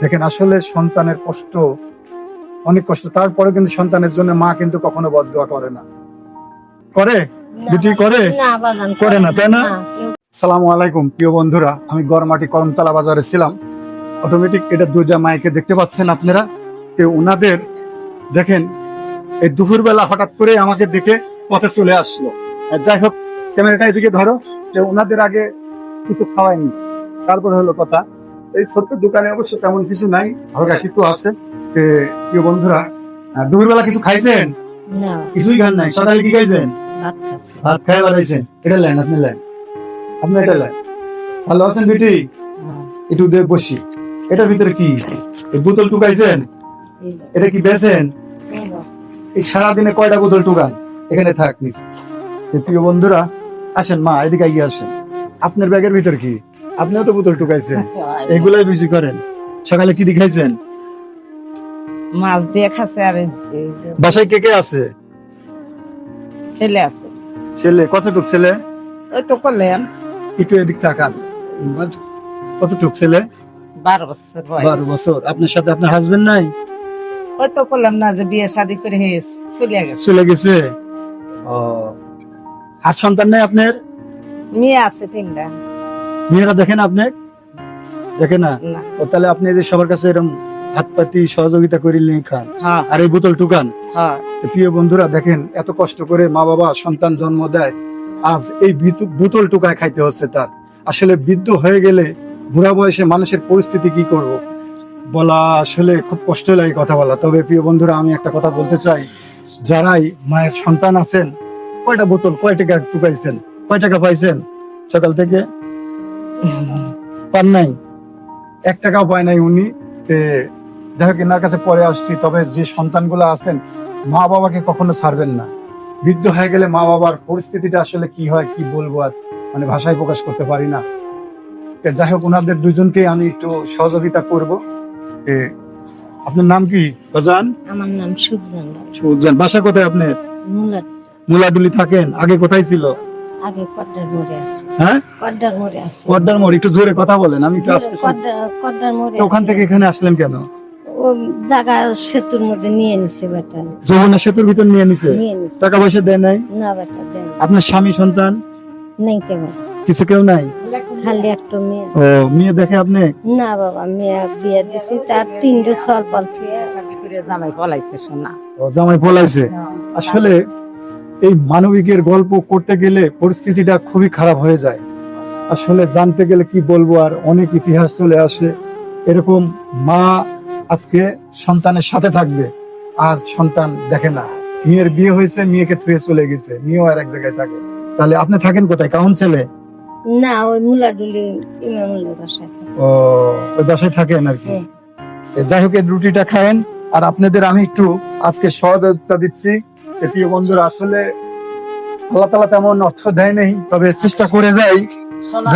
দেখেন আসলে সন্তানের কষ্ট অনেক কষ্ট। তারপরে কিন্তু সন্তানের জন্য মা কিন্তু কখনো বদদোয়া করে না। করে? বিটি করে? না করে না, তাই না? সালামু আলাইকুম প্রিয় বন্ধুরা। আমি গরমাটি করমতলা বাজারে ছিলাম। অটোমেটিক এটা দুইটা মাইকে দেখতে পাচ্ছেন আপনারা। তো ওনাদের দেখেন এই দুপুরবেলা হঠাৎ করে আমাকে দেখে পথে চলে আসলো। আর যাই হোক ক্যামেরাটা এদিকে ধরো। যে ওনাদের আগে কিছু খাওয়ায়নি। তারপরে হলো কথা। এই ছোট্ট দোকানে অবশ্য তেমন কিছু নাই হালকা কিছু আছে। প্রিয় বন্ধুরা আহ, দুপুরবেলা কিছু খাইছেন? না। কিছুই খান নাই। সকালে কি খাইছেন? ভাত খাই বাড়াইছেন এটা লাইন আপনি লাইন আপনি এটা লাইন ভালো আছেন বেটি? একটু দিয়ে বসি। এটার ভিতরে কি? বোতল টুকাইছেন? এটা কি বেছেন এই সারাদিনে কয়টা বোতল টুকান? এখানে থাক প্লিজ। প্রিয় বন্ধুরা আসেন মা এদিকে এগিয়ে আসেন। আপনার ব্যাগের ভিতর কি? আপনিও তো বোতল টুকাইছেন এগুলাই বেশি করেন। সকালে কি দেখাইছেন মাছ দিয়ে খাচ্ছে আর বাসায় কে কে আছে? ছেলে আছে। ছেলে কতটুক ছেলে? ওই তো করলেন একটু এদিক তাকান। কতটুক ছেলে? বারো বছর বারো বছর। আপনার সাথে আপনার হাজবেন্ড নাই? ওই তো করলাম না যে বিয়ে শাদী করে চলে গেছে। চলে গেছে? ও। আর সন্তান নেই আপনার? মেয়ে আছে তিনটা। মেয়েরা দেখেন আপনি? দেখে না? ও তাহলে আপনি যে সবার কাছে এরকম হাত পাতি সহযোগিতা করিলেন খান হ্যাঁ। আর এই বোতল টুকান। হ্যাঁ। প্রিয় বন্ধুরা দেখেন এত কষ্ট করে মা বাবা সন্তান জন্ম দেয়। আজ এই বোতল টুকায় খাইতে হচ্ছে তার। আসলে বৃদ্ধ হয়ে গেলে বুড়া বয়সে মানুষের পরিস্থিতি কি করব? বলা আসলে খুব কষ্ট লাগে কথা বলা। তবে প্রিয় বন্ধুরা আমি একটা কথা বলতে চাই। যারাই মায়ের সন্তান আছেন কয়টা বোতল কয় টাকা টুকাইছেন কয় টাকা পাইছেন? সকাল থেকে পান নাই। এক টাকাও পায় নাই উনি। তে যাই হোক এনার কাছে পরে আসছি। তবে যে সন্তানগুলো আছেন মা বাবাকে কখনো ছাড়বেন না। বৃদ্ধ হয়ে গেলে মা বাবার পরিস্থিতিটা আসলে কি হয় কি বলব আর মানে ভাষায় প্রকাশ করতে পারি না। তে যাই হোক ওনাদের দুজনকে আমি একটু সহযোগিতা করব। আপনার নাম কি? বাজান আমার নাম সুবজান বাসা কোথায় আপনি মুলাডুলি থাকেন। আগে কোথায় ছিল? আগে কড্ডার মোড়ে আছে। হ্যাঁ? কড্ডার মোড়ে আছে। কড্ডার মোড় একটু জোরে কথা বলেন আমি একটু আসতে কড্ডার কড্ডার মোড়ে ওখান থেকে এখানে আসলেন কেন? ও জায়গা সেতুর মধ্যে নিয়ে নিছে বেটা। যমুনা সেতুর ভিতর নিয়ে নিছে? টাকা পয়সা দেয় নাই? না বেটা দেন আপনার স্বামী সন্তান? নেই কেমন কিছু কেউ নাই? খালি একটা মেয়ে। ও মেয়ে দেখে আপনি? না বাবা মেয়ে বিয়ে দিছি তার তিনটে সর পাল থেকে শাদী করে জামাই পলাইছে শোনা ও জামাই পলাইছে। আসলে এই মানবিকের গল্প করতে গেলে পরিস্থিতিটা খুবই খারাপ হয়ে যায়। আসলে জানতে গেলে কি বলব আর অনেক ইতিহাস চলে আসে। এরকম মা আজকে সন্তানের সাথে থাকবে আজ সন্তান দেখে না। মেয়ের বিয়ে হয়েছে মেয়েকে থুয়ে চলে গেছে মেয়েও আর এক জায়গায় থাকে। তাহলে আপনি থাকেন কোথায়? কাউন্সিলে না ওই মুলাডুলি ইমামুলের বাসায়। ও ওই বাসায় থাকেন আর কি? হুম। যাই হোক রুটিটা খায়েন। আর আপনাদের আমি একটু আজকে সহযোগিতা দিচ্ছি। যে প্রিয় বন্ধুরা আসলে আল্লাহ তালা তেমন অর্থ দেয় নেই তবে চেষ্টা করে যাই। না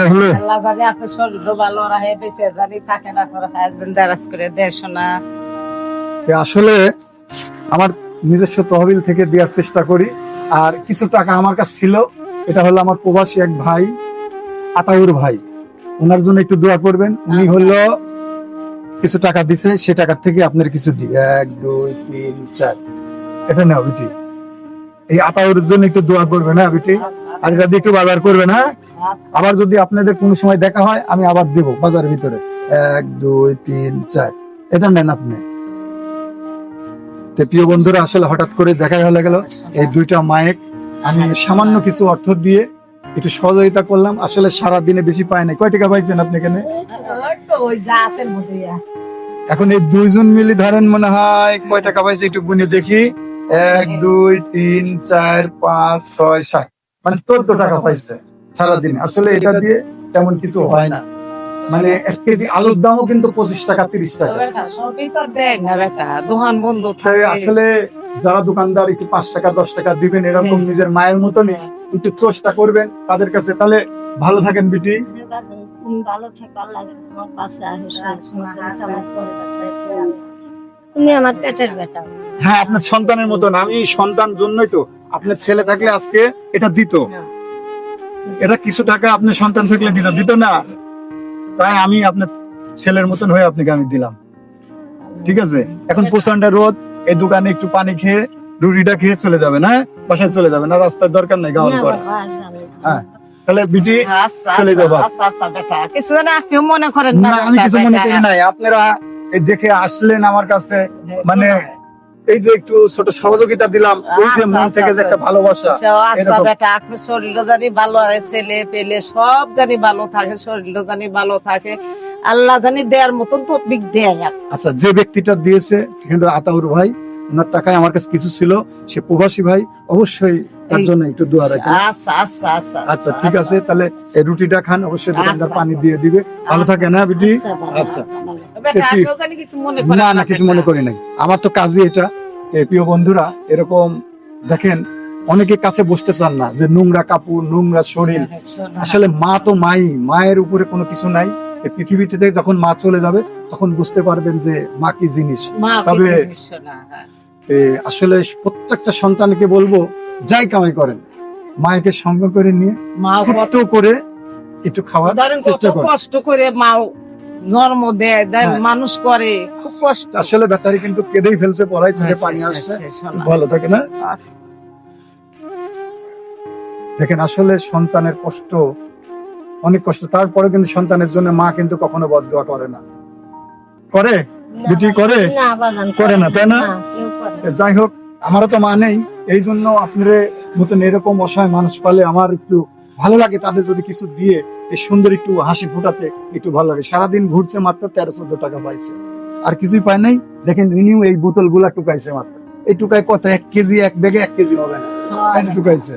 আসলে আমার নিজস্ব তহবিল থেকে দেওয়ার চেষ্টা করি আর কিছু টাকা আমার কাছে ছিল এটা হলো আমার প্রবাসী এক ভাই আতাউর ভাই। ওনার জন্য একটু দোয়া করবেন উনি হলো কিছু টাকা দিছে সে টাকার থেকে আপনার কিছু দিই এক দুই তিন চার। এটা নাও বিটি এই আতাউর জন্য একটু দোয়া করবেন হ্যাঁ বিটি? আর এটা একটু বাজার করবেন হ্যাঁ? আবার যদি আপনাদের কোনো সময় দেখা হয়, আমি আবার দেবো বাজারের ভিতরে। এক, দুই, তিন, চার। এটা নেন আপনি। প্রিয় বন্ধুরা, আসলে হঠাৎ করে দেখা হয়ে গেল এই দুইটা মায়ের। আমি সামান্য কিছু অর্থ দিয়ে একটু সহযোগিতা করলাম। আসলে সারা দিনে বেশি পায় নাই। কয় টাকা পাইছেন আপনি এখানে। এখন এই দুইজন মিলে ধরেন মনে হয় কয় টাকা পাইছে একটু গুনে দেখি। এক দুই তিন চার পাঁচ ছয় সাত। মানে চোদ্দ টাকা পাইছে সারাদিন। আসলে এটা দিয়ে তেমন কিছু হয় না। মানে এক কেজি আলুর দামও কিন্তু পঁচিশ টাকা তিরিশ টাকা। আসলে যারা দোকানদার একটু পাঁচ টাকা দশ টাকা দিবেন এরকম নিজের মায়ের মতনই একটু চেষ্টা করবেন তাদের কাছে। তাহলে ভালো থাকেন বিটি। ভালো থাকো আল্লাহ তোমার পাশে তুমি আমার পেটের বেটা। হ্যাঁ আপনার সন্তানের মতন। আমি সন্তান জন্যই তো আপনার ছেলে থাকলে আজকে এটা দিত। এটা কিছু টাকা আপনার সন্তান থাকলে দিত। দিত না। তাই আমি আপনার ছেলের মতন হয়ে আপনাকে আমি দিলাম। ঠিক আছে? এখন প্রচণ্ড রোদ। এই দোকানে একটু পানি খেয়ে রুটিটা খেয়ে চলে যাবে না বাসায় চলে যাবে না রাস্তার দরকার নেই না করে যাবে না। হ্যাঁ। তাহলে বিটি আচ্ছা চলে আচ্ছা, যাব। আচ্ছা আচ্ছা বেটা। কিছু যেন আপনিও মনে করেন না আমি কিছু মনে করি নাই। আপনারা এই দেখে আসলেন আমার কাছে মানে এই যে একটু ছোট সহযোগিতা দিলাম এই যে আচ্ছা, মন আচ্ছা, থেকে যে একটা আচ্ছা। ভালোবাসা আচ্ছা বেটা আপনার শরীরও জানি ভালো আছে ছেলে পেলে সব জানি ভালো থাকে শরীরও জানি ভালো থাকে আল্লাহ জানি দেয়ার মতন তো বিগ দেয়। আচ্ছা যে ব্যক্তিটা দিয়েছে কিন্তু আতাউর ভাই ওনার টাকায় আমার কাছে কিছু ছিল সে প্রবাসী ভাই অবশ্যই তার জন্য একটু দোয়া রাখবেন। আচ্ছা আচ্ছা আচ্ছা। আচ্ছা ঠিক আছে তাহলে এই রুটিটা খান অবশ্যই দোকানদার আচ্ছা, পানি আচ্ছা। দিয়ে দিবে। ভালো থাকে না বিটি? আচ্ছা, বাবা, আচ্ছা। বেটা কি- আপনিও জানি কিছু মনে করেন না না কিছু মনে করি নাই। আমার তো কাজই এটা। প্রিয় বন্ধুরা এরকম দেখেন অনেকে কাছে বসতে চান না যে নোংরা কাপড় নোংরা শরীর। আসলে মা তো মাই মায়ের উপরে কোনো কিছু নাই। এই পৃথিবীতে যখন মা চলে যাবে তখন বুঝতে পারবেন যে মা কি জিনিস। তবে- হ্যাঁ। আসলে প্রত্যেকটা সন্তানকে বলব যাই কামাই করেন মায়েকে সঙ্গে করে নিয়ে মা কত করে একটু খাওয়ার চেষ্টা করেন। কষ্ট করে মা জন্ম দেয় দেয়, হ্যাঁ। মানুষ করে খুব কষ্ট। আসলে বেচারি কিন্তু কেঁদেই ফেলছে পড়াই চোখে আচ্ছা, পানি আসছে। ভালো থাকে না। দেখেন আসলে সন্তানের কষ্ট অনেক কষ্ট তারপরে কিন্তু সন্তানের জন্য মা কিন্তু কখনো বদয়া করে না। করে? না, বিটি করে? করে না, তাই না? না। যাই হোক আমারও তো মা নেই। এই জন্য আপনার মতন এরকম অসহায় মানুষ পালে আমার একটু ভালো লাগে, তাদের যদি কিছু দিয়ে এই সুন্দর একটু হাসি ফোটাতে একটু ভালো লাগে। সারাদিন ঘুরছে মাত্র তেরো চোদ্দ টাকা পাইছে। আর কিছুই পায় নাই। দেখেন ইনিও এই বোতলগুলা টুকাইছে মাত্র। এই টুকায় কত? এক কেজি, এক ব্যাগে এক কেজি হবে না টুকাইছে?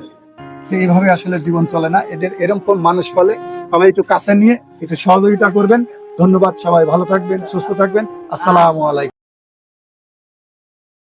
তো এইভাবে আসলে জীবন চলে না। এদের এরকম মানুষ পালে সবাই একটু কাছে নিয়ে একটু সহযোগিতা করবেন। ধন্যবাদ সবাই। ভালো থাকবেন, সুস্থ থাকবেন। আসসালামু আলাইকুম।